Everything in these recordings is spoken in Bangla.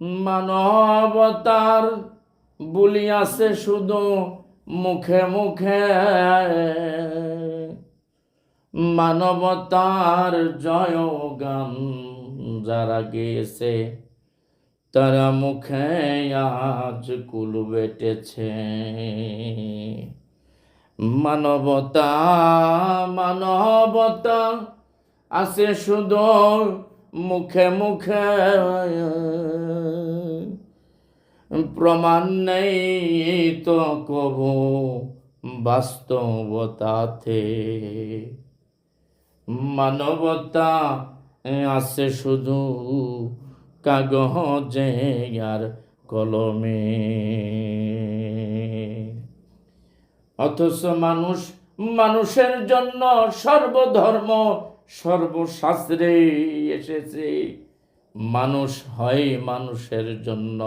মানবতার আছে শুধু মুখে মুখে। মানবতার জয় গান যারা গেছে তারা মুখে আজ কুল বেটেছে। মানবতা মানবতা আছে শুধু মুখে মুখে। প্রমাণ নেই তো কবু বাস্তবতাতে। মানবতা আছে শুধু কাগজে আর কলমে। অথচ মানুষ, মানুষের জন্য সর্বধর্ম, সর্বশাস্ত্রে এসেছে। মানুষ হয় মানুষের জন্য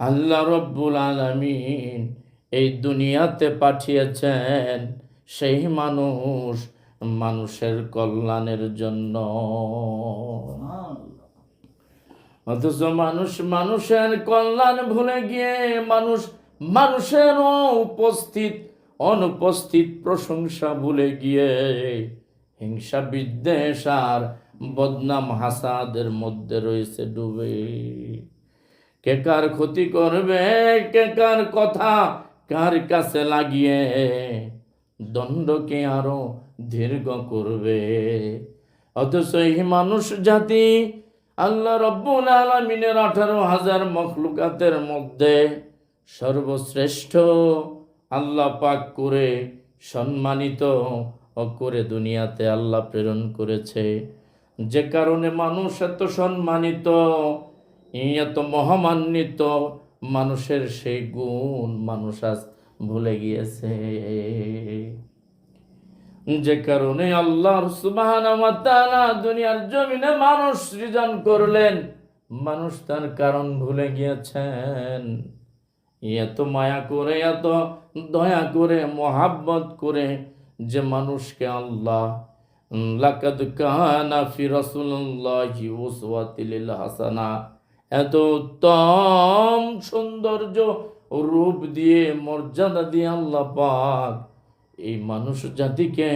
আল্লাহ রব্বুল আলমিন এই দুনিয়াতে পাঠিয়েছেন সেই মানুষ মানুষের কল্যাণের জন্য। অথচ মানুষ মানুষের কল্যাণ ভুলে গিয়ে মানুষ মানুষের উপস্থিত, অনুপস্থিত প্রশংসা ভুলে গিয়ে হিংসা, বিদ্বেষ আর বদনাম হাসাদের মধ্যে রয়েছে ডুবে। কে কার ক্ষতি করবে, কে কার কথা কার কাছে লাগিয়ে? দণ্ডকে আরও দীর্ঘ করবে। অথচ এই মানুষ জাতি আল্লাহ রব্বুল আলমিনের আঠারো হাজার মখলুকাতের মধ্যে সর্বশ্রেষ্ঠ, আল্লাহ পাক করে সম্মানিত ও করে দুনিয়াতে আল্লাহ প্রেরণ করেছে। যে কারণে মানুষ এত সম্মানিত এত মহামান্বিত মানুষের সেই গুণ মানুষ আজ ভুলে গিয়েছে। যে কারণে তাআলা দুনিয়ার জমিনে মানুষ সৃজন করলেন, মানুষ তার কারণ ভুলে গিয়েছেন। এত মায়া করে, এত দয়া করে, মহাব্বত করে যে মানুষকে আল্লাহ লাকাদ কানা ফি হাসানা এত উত্তম সৌন্দর্য রূপ দিয়ে, মর্যাদা দিয়ে আল্লাহ পাক এই মানুষ জাতিকে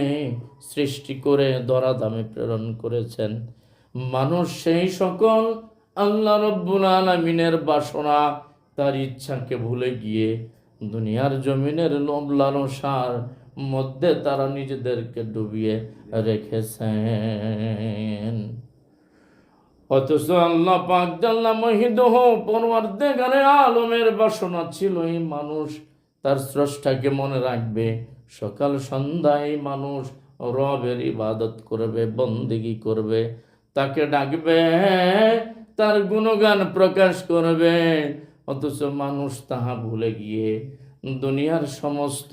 সৃষ্টি করে দরা দামে প্রেরণ করেছেন। মানুষ সেই সকল আল্লাহ রব্বুল আলমিনের বাসনা, তার ইচ্ছাকে ভুলে গিয়ে দুনিয়ার জমিনের লোভ লালসার মধ্যে তারা নিজেদেরকে ডুবিয়ে রেখেছেন। অথচ আল্লাহ পাক জাল্লা মহিদহ দেগারে আলমের বাসনা ছিল এই মানুষ। তার স্রষ্টাকে মনে রাখবে, সকাল সন্ধ্যায় মানুষ রবের ইবাদত করবে, বন্দিগি করবে। তাকে ডাকবে, তার গুণগান প্রকাশ করবে। অথচ মানুষ তাহা ভুলে গিয়ে দুনিয়ার সমস্ত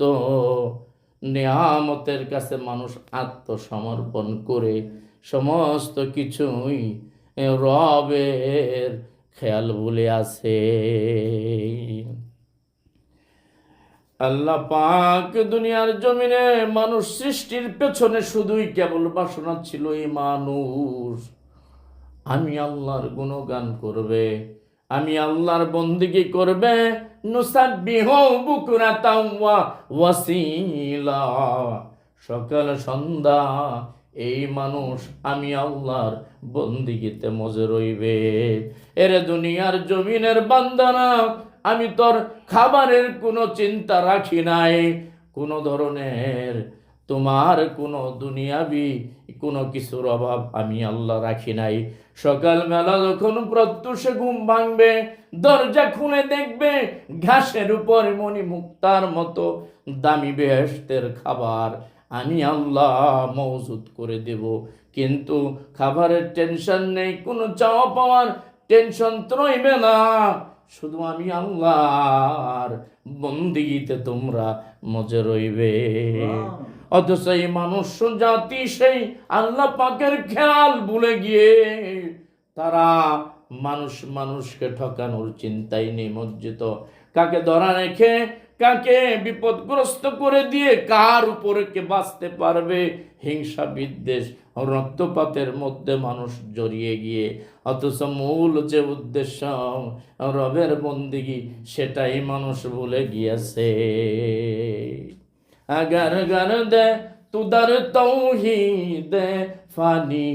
নেয়ামতের কাছে মানুষ আত্মসমর্পণ করে সমস্ত কিছুই রবের খেয়াল ভুলে আছে আল্লাহ পাক দুনিয়ার জমিনে মানুষ সৃষ্টির পেছনে শুধুই কেবল বাসনা ছিল এই মানুষ। আমি আল্লাহর গুণগান করবে, আমি আল্লাহর বন্দিগি করবে। সকাল সন্ধ্যা এই মানুষ আমি আল্লাহর বন্দিগিতে মজে রইবে। এরে দুনিয়ার জমিনের বান্দানা আমি তোর খাবারের কোনো চিন্তা রাখি নাই। কোনো ধরনের তোমার কোনো দুনিয়াবি কোনো কিছুর অভাব আমি আল্লাহ রাখি নাই। সকালবেলা যখন প্রত্যুষে ঘুম ভাঙবে, দরজা খুলে দেখবে ঘাসের উপর মণি মুক্তার মতো দামি বেহেস্তের খাবার আমি আল্লাহ মজুদ করে দেব। কিন্তু খাবারের টেনশন নেই কোনো চাওয়া পাওয়ার টেনশন ত্রইবে না। শুধু আমি আল্লাহর বন্দিগিতে তোমরা মজে রইবে। অথচ এই মানুষ জাতি সেই আল্লাহ পাকের খেয়াল ভুলে গিয়ে তারা মানুষ মানুষকে ঠকানোর চিন্তায় নিমজ্জিত। কাকে ধরা রেখে কাকে বিপদগ্রস্ত করে দিয়ে কার উপরে কে বাঁচতে পারবে? হিংসা, বিদ্বেষ, রক্তপাতের মধ্যে মানুষ জড়িয়ে গিয়ে, অথচ মূল যে উদ্দেশ্য, রবের বন্দিগি, সেটাই মানুষ ভুলে গিয়েছে। আগার গার দে, তুদার তৌহি দে ফানি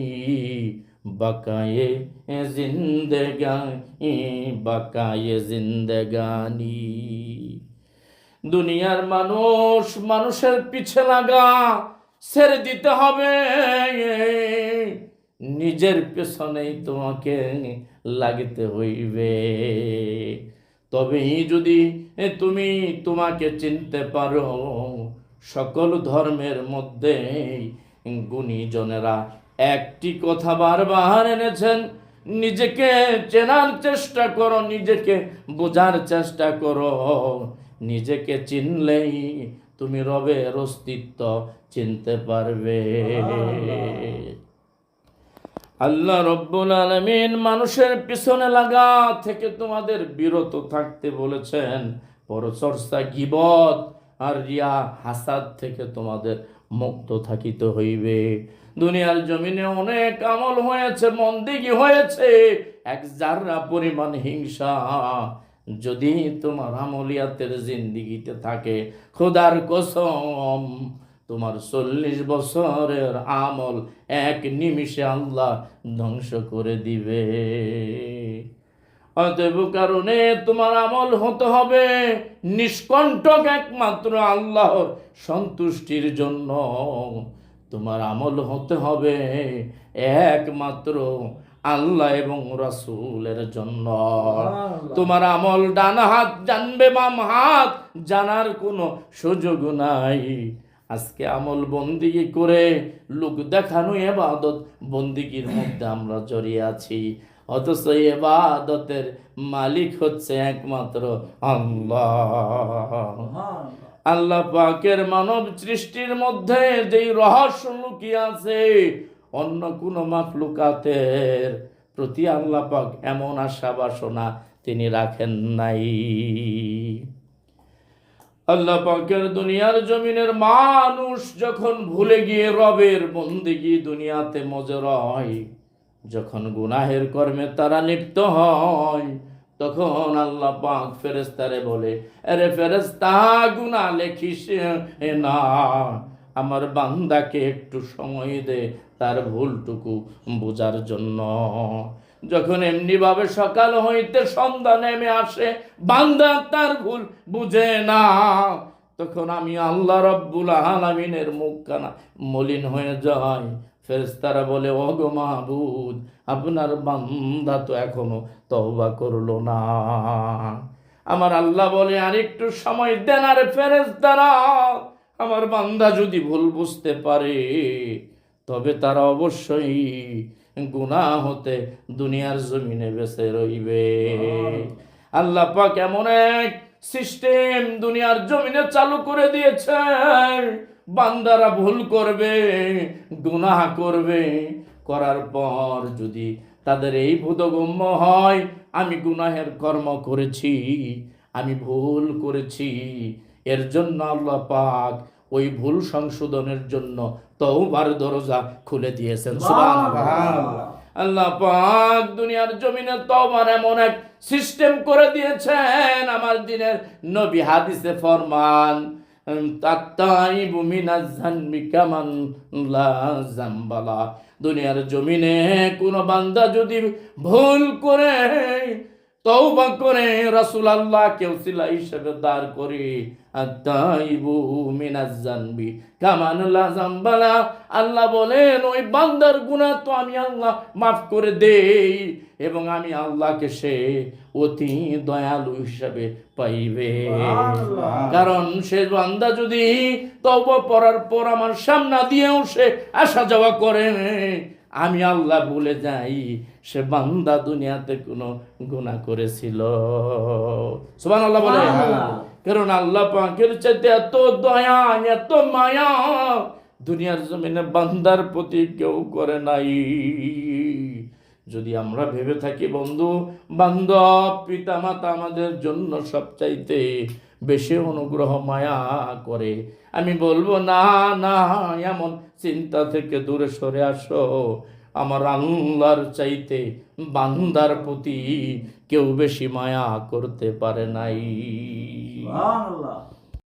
বাকায়ে জিন্দেগানি বাকায়ে জিন্দেগানি। দুনিয়ার মানুষ, মানুষের পিছে লাগা, ছেড়ে দিতে হবে। নিজের পেছনেই তোমাকে লাগিতে হইবে। তবেই যদি তুমি তোমাকে চিনতে পারো, সকল ধর্মের মধ্যে গুণীজনেরা একটি কথা বারবার এনেছেন, নিজেকে চেনার চেষ্টা করো, নিজেকে বোঝার চেষ্টা করো। নিজেকে চিনলেই তুমি রবের অস্তিত্ব চিনতে পারবে। আল্লাহ রব্বুল আলমিন মানুষের পিছনে লাগা থেকে তোমাদের বিরত থাকতে বলেছেন। পরচর্চা গিবত আর রিয়া হাসাদ থেকে তোমাদের মুক্ত থাকিতে হইবে। দুনিয়ার জমিনে অনেক আমল হয়েছে মন্দিগি হয়েছে, এক জাররা পরিমাণ হিংসা যদি তোমার আমলিয়াতের জিন্দিগিতে থাকে, খোদার কসম, তোমার চল্লিশ বছরের আমল এক নিমিষে আল্লাহ ধ্বংস করে দিবে। অতএব কারণে তোমার আমল হতে হবে নিষ্কণ্টক একমাত্র আল্লাহর সন্তুষ্টির জন্য। তোমার আমল হতে হবে একমাত্র আল্লাহ এবং রাসূলের জন্য। তোমার আমল ডান হাত জানবে বাম হাত জানার কোনো সুযোগ নাই। আজকে আমল বন্দিগি করে লোক দেখানো এবাদত বন্দিগির মধ্যে আমরা জড়িয়ে আছি। অথচ এবাদতের মালিক হচ্ছে একমাত্র আল্লাহ। আল্লাহ পাকের মানব সৃষ্টির মধ্যে যেই রহস্য লুকিয়ে আছে অন্য কোন মাখলুকাতের প্রতি আল্লাহ পাক এমন আশা বাসনা তিনি রাখেন নাই। আল্লাহ পাকের দুনিয়ার জমিনের মানুষ যখন ভুলে গিয়ে রবের বন্দিগি দুনিয়াতে মজর হয়, যখন গুনাহের কর্মে তারা লিপ্ত হয়, তখন আল্লাহ পাক ফেরেস্তারে বলে, আরে ফেরেস্তা গুনাহ লেখিস না। আমার বান্দাকে একটু সময় দে, তার ভুলটুকু বোঝার জন্য। যখন এমনিভাবে সকাল হইতে সন্ধ্যা নেমে আসে, বান্দা তার ভুল বুঝে না। তখন আমি আল্লাহ রব্বুল আলামিনের মুখখানা মলিন হয়ে যায় ফেরেশতারা বলে, ওগো মাহবুদ, আপনার বান্দা তো এখনও তওবা করল না। আমার আল্লাহ বলে, আরেকটু সময় দেন আরে ফেরেশতারা। আমার বান্দা যদি ভুল বুঝতে পারে তবে তারা অবশ্যই গুনাহ হতে দুনিয়ার জমিনে বেঁচে রইবে। আল্লাহ। পাক এমন এক সিস্টেম দুনিয়ার জমিনে চালু করে দিয়েছে বান্দারা ভুল করবে গুনাহ করবে। করার পর যদি তাদের এই বোধগম্য হয় আমি গুনাহের কর্ম করেছি আমি ভুল করেছি এর জন্য আল্লাহ পাক ওই ভুল সংশোধনের জন্য তওবার দরজা খুলে দিয়েছেন। আল্লাহ পাক দুনিয়ার জমিনে তওবার এমন এক সিস্টেম করে দিয়েছেন। আমার দিনের নবী হাদিসে ফরমান দুনিয়ার জমিনে কোন বান্দা যদি ভুল করে, তওবা করে রাসূল আল্লাহ কেউ সিলা হিসেবে দাঁড় করে আল্লাহ বলেন ওই বান্দার গুনাহ তো আমি আল্লাহ মাফ করে দেই এবং আমি আল্লাহকে সে অতি দয়ালু হিসাবে পাইবে। কারণ সে বান্দা যদি তওবা পড়ার পর আমার সামনা দিয়েও সে আসা যাওয়া করে আমি আল্লাহ বলে যাই সে বান্দা দুনিয়াতে কোনো গুনাহ করেছিল। সুবহান আল্লাহ বলে কারণ আল্লাহ পাকের চাইতে এত দয়া, এত মায়া দুনিয়ার জমিনে বান্দার প্রতি কেউ করে নাই। যদি আমরা ভেবে থাকি বন্ধু বান্ধব পিতা মাতা আমাদের জন্য সবচাইতে বেশি অনুগ্রহ, মায়া করে। আমি বলব, না না, এমন চিন্তা থেকে দূরে সরে আসো। আমার আল্লাহর চাইতে বান্দার প্রতি কেউ বেশি মায়া করতে পারে নাই। سبحان الله.